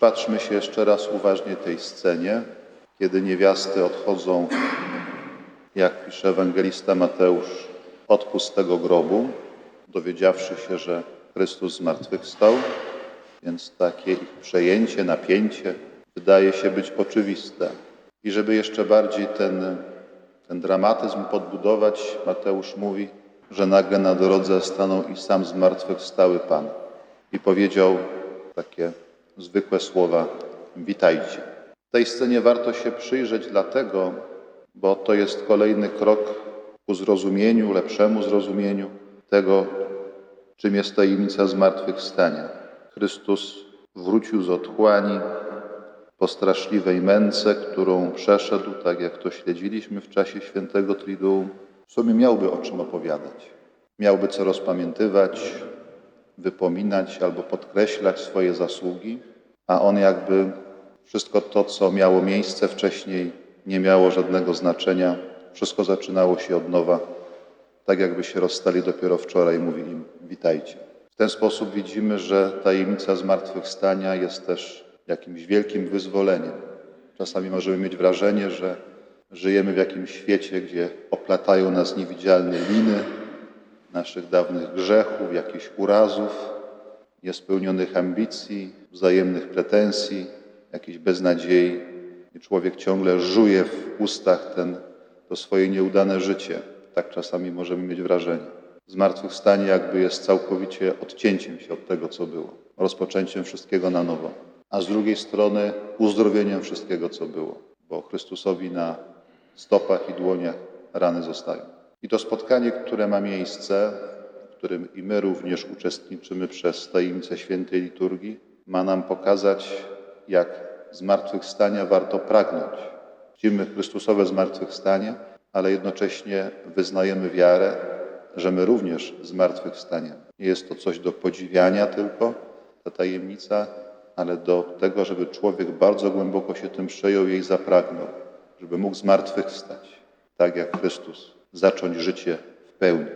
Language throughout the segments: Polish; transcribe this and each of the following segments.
Patrzmy się jeszcze raz uważnie tej scenie, kiedy niewiasty odchodzą, jak pisze ewangelista Mateusz, od pustego grobu, dowiedziawszy się, że Chrystus zmartwychwstał, więc takie ich przejęcie, napięcie wydaje się być oczywiste. I żeby jeszcze bardziej ten, ten dramatyzm podbudować, Mateusz mówi, że nagle na drodze stanął i sam zmartwychwstały Pan i powiedział takie zwykłe słowa: Witajcie. Tej scenie warto się przyjrzeć, dlatego, bo to jest kolejny krok ku zrozumieniu, lepszemu zrozumieniu tego, czym jest tajemnica zmartwychwstania. Chrystus wrócił z otchłani po straszliwej męce, którą przeszedł, tak jak to śledziliśmy w czasie świętego Triduum. W sumie miałby o czym opowiadać. Miałby co rozpamiętywać, wypominać albo podkreślać swoje zasługi, a on jakby wszystko to, co miało miejsce wcześniej, nie miało żadnego znaczenia. Wszystko zaczynało się od nowa, tak jakby się rozstali dopiero wczoraj, mówi im witajcie. W ten sposób widzimy, że tajemnica zmartwychwstania jest też jakimś wielkim wyzwoleniem. Czasami możemy mieć wrażenie, że żyjemy w jakimś świecie, gdzie oplatają nas niewidzialne liny naszych dawnych grzechów, jakichś urazów, niespełnionych ambicji, wzajemnych pretensji, jakiejś beznadziei. I człowiek ciągle żuje w ustach ten, to swoje nieudane życie. Tak czasami możemy mieć wrażenie. Zmartwychwstanie jakby jest całkowicie odcięciem się od tego, co było, rozpoczęciem wszystkiego na nowo, a z drugiej strony uzdrowieniem wszystkiego, co było, bo Chrystusowi na stopach i dłoniach rany zostają. I to spotkanie, które ma miejsce, w którym i my również uczestniczymy przez tajemnicę świętej liturgii, ma nam pokazać, jak zmartwychwstania warto pragnąć. Widzimy Chrystusowe zmartwychwstanie, ale jednocześnie wyznajemy wiarę, że my również zmartwychwstaniemy. Nie jest to coś do podziwiania tylko, ta tajemnica, ale do tego, żeby człowiek bardzo głęboko się tym przejął jej zapragnął, żeby mógł zmartwychwstać, tak jak Chrystus, zacząć życie w pełni.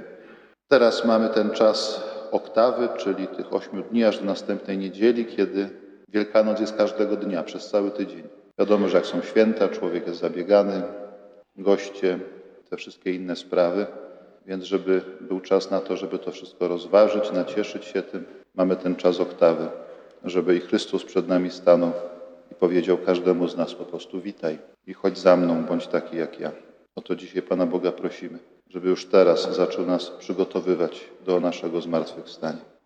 Teraz mamy ten czas oktawy, czyli tych ośmiu dni, aż do następnej niedzieli, kiedy Wielkanoc jest każdego dnia, przez cały tydzień. Wiadomo, że jak są święta, człowiek jest zabiegany, goście, te wszystkie inne sprawy, więc żeby był czas na to, żeby to wszystko rozważyć, nacieszyć się tym, mamy ten czas oktawy, żeby i Chrystus przed nami stanął i powiedział każdemu z nas po prostu witaj i chodź za mną, bądź taki jak ja. O to dzisiaj Pana Boga prosimy, żeby już teraz zaczął nas przygotowywać do naszego zmartwychwstania.